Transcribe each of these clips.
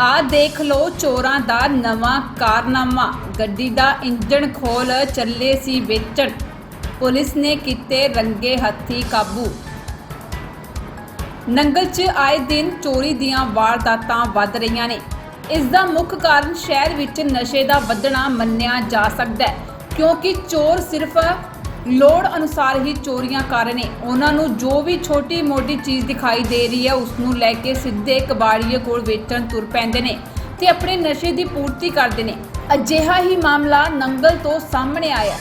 ਆ ਦੇਖ ਲਓ ਚੋਰਾਂ ਦਾ ਨਵਾਂ ਕਾਰਨਾਮਾ। ਗੱਡੀ ਦਾ ਇੰਜਣ ਖੋਲ ਚੱਲੇ ਸੀ ਵੇਚਣ। ਪੁਲਿਸ ਨੇ ਕੀਤੇ ਰੰਗੇ ਹੱਥੀ ਕਾਬੂ। ਨੰਗਲ 'ਚ ਆਏ ਦਿਨ ਚੋਰੀ ਦੀਆਂ ਵਾਰਦਾਤਾਂ ਵੱਧ ਰਹੀਆਂ ਨੇ। ਇਸ ਦਾ ਮੁੱਖ ਕਾਰਨ ਸ਼ਹਿਰ ਵਿੱਚ ਨਸ਼ੇ ਦਾ ਵਧਣਾ ਮੰਨਿਆ ਜਾ ਸਕਦਾ ਹੈ। ਕਿਉਂਕਿ ਚੋਰ ਸਿਰਫ ਲੋੜ ਅਨੁਸਾਰ ਹੀ ਚੋਰੀਆਂ ਕਰ ਰਹੇ ਨੇ। ਉਹਨਾਂ ਨੂੰ ਜੋ ਵੀ ਛੋਟੀ-ਮੋਟੀ ਚੀਜ਼ ਦਿਖਾਈ ਦੇ ਰਹੀ ਹੈ ਉਸ ਨੂੰ ਲੈ ਕੇ ਸਿੱਧੇ ਕਬਾੜੀਏ ਕੋਲ ਵੇਚਣ ਤੁਰ ਪੈਂਦੇ ਨੇ ਤੇ ਆਪਣੇ ਨਸ਼ੇ ਦੀ ਪੂਰਤੀ ਕਰਦੇ ਨੇ। ਅਜਿਹਾ ਹੀ ਮਾਮਲਾ ਨੰਗਲ ਤੋਂ ਸਾਹਮਣੇ ਆਇਆ,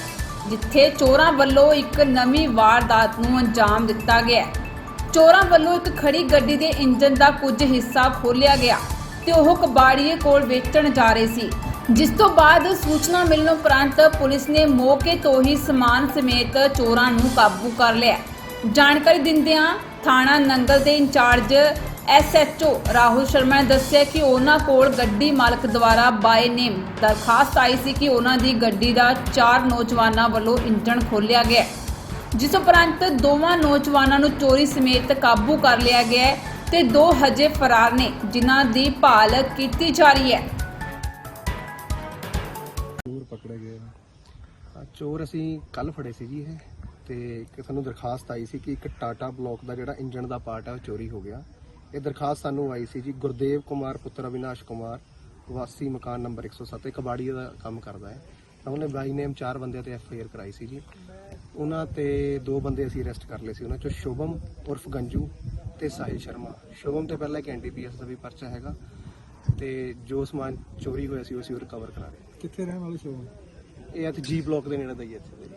ਜਿੱਥੇ ਚੋਰਾਂ ਵੱਲੋਂ ਇੱਕ ਨਵੀਂ ਵਾਰਦਾਤ ਨੂੰ ਅੰਜਾਮ ਦਿੱਤਾ ਗਿਆ। ਚੋਰਾਂ ਵੱਲੋਂ ਇੱਕ ਖੜੀ ਗੱਡੀ ਦੇ ਇੰਜਨ ਦਾ ਕੁਝ ਹਿੱਸਾ ਖੋਲਿਆ ਗਿਆ ਤੇ ਉਹ ਕਬਾੜੀਏ ਕੋਲ ਵੇਚਣ ਜਾ ਰਹੇ ਸੀ। ਜਿਸ ਤੋਂ ਬਾਅਦ ਸੂਚਨਾ ਮਿਲਣ ਉਪਰੰਤ ਪੁਲਿਸ ਨੇ ਮੌਕੇ ਤੋਂ ਹੀ ਸਮਾਨ ਸਮੇਤ ਚੋਰਾਂ ਨੂੰ ਕਾਬੂ ਕਰ ਲਿਆ। ਜਾਣਕਾਰੀ ਦਿੰਦਿਆਂ ਥਾਣਾ ਨੰਗਲ ਦੇ ਇੰਚਾਰਜ ਐਸਐਚਓ ਰਾਹੁਲ ਸ਼ਰਮਾ ਨੇ ਦੱਸਿਆ ਕਿ ਉਹਨਾਂ ਕੋਲ ਗੱਡੀ ਮਾਲਕ ਦੁਆਰਾ ਬਾਏ ਨੇਮ ਦਰਖਾਸਤ ਆਈ ਸੀ ਕਿ ਉਹਨਾਂ ਦੀ ਗੱਡੀ ਦਾ ਚਾਰ ਨੌਜਵਾਨਾਂ ਵੱਲੋਂ ਇੰਜਣ ਖੋਲ੍ਹਿਆ ਗਿਆ। ਜਿਸ ਉਪਰੰਤ ਦੋਵਾਂ ਨੌਜਵਾਨਾਂ ਨੂੰ ਚੋਰੀ ਸਮੇਤ ਕਾਬੂ ਕਰ ਲਿਆ ਗਿਆ ਹੈ ਤੇ ਦੋ ਹਜੇ ਫਰਾਰ ਨੇ, ਜਿਨ੍ਹਾਂ ਦੀ ਭਾਲ ਕੀਤੀ ਜਾ ਰਹੀ ਹੈ। ਚੋਰ ਪਕੜੇ ਗਏ ਨੇ। ਆ ਚੋਰ ਅਸੀਂ ਕੱਲ ਫੜੇ ਸੀ ਜੀ ਇਹ ਤੇ ਇੱਕ ਸਾਨੂੰ ਦਰਖਾਸਤ ਆਈ ਸੀ ਕਿ ਇੱਕ ਟਾਟਾ ਬਲੌਕ ਦਾ ਜਿਹੜਾ ਇੰਜਨ ਦਾ ਪਾਰਟ ਹੈ ਉਹ ਚੋਰੀ ਹੋ ਗਿਆ। ਇਹ ਦਰਖਾਸਤ ਸਾਨੂੰ ਆਈ ਸੀ ਜੀ ਗੁਰਦੇਵ ਕੁਮਾਰ, ਪੁੱਤਰ ਅਵਿਨਾਸ਼ ਕੁਮਾਰ, ਵਾਸੀ ਮਕਾਨ ਨੰਬਰ 107 ਇਹ ਕਬਾੜੀ ਦਾ ਕੰਮ ਕਰਦਾ ਹੈ। ਤਾਂ ਉਹਨੇ ਬਾਈ ਨੇਮ ਚਾਰ ਬੰਦਿਆਂ ਤੇ ਐਫ ਆਈ ਆਰ ਕਰਾਈ ਸੀ ਜੀ। ਉਹਨਾਂ ਤੇ ਦੋ ਬੰਦੇ ਅਸੀਂ ਅਰੈਸਟ ਕਰ ਲਏ ਸੀ। ਉਹਨਾਂ ਚੋਂ ਸ਼ੁਭਮ ਉਰਫ ਗੰਜੂ ਤੇ ਸਾਹਿਲ ਸ਼ਰਮਾ। ਸ਼ੁਭਮ ਤੇ ਪਹਿਲਾਂ ਇੱਕ ਐਨਡੀਪੀਐਸ ਦਾ ਵੀ ਪਰਚਾ ਹੈਗਾ ਤੇ ਜੋ ਸਮਾਨ ਚੋਰੀ ਹੋਇਆ ਸੀ ਉਹ ਅਸੀਂ ਰਿਕਵਰ ਕਰਾ ਰਹੇ ਹਾਂ। ਕਿੱਥੇ ਰਹਿਣ ਵਾਲੇ ਸ਼ੋਅ ਇਹ ਇੱਥੇ ਜੀ ਬਲੌਕ ਦੇ ਨੇੜੇ ਦਾ ਹੀ ਹੈ ਇੱਥੇ।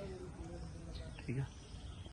ਠੀਕ ਆ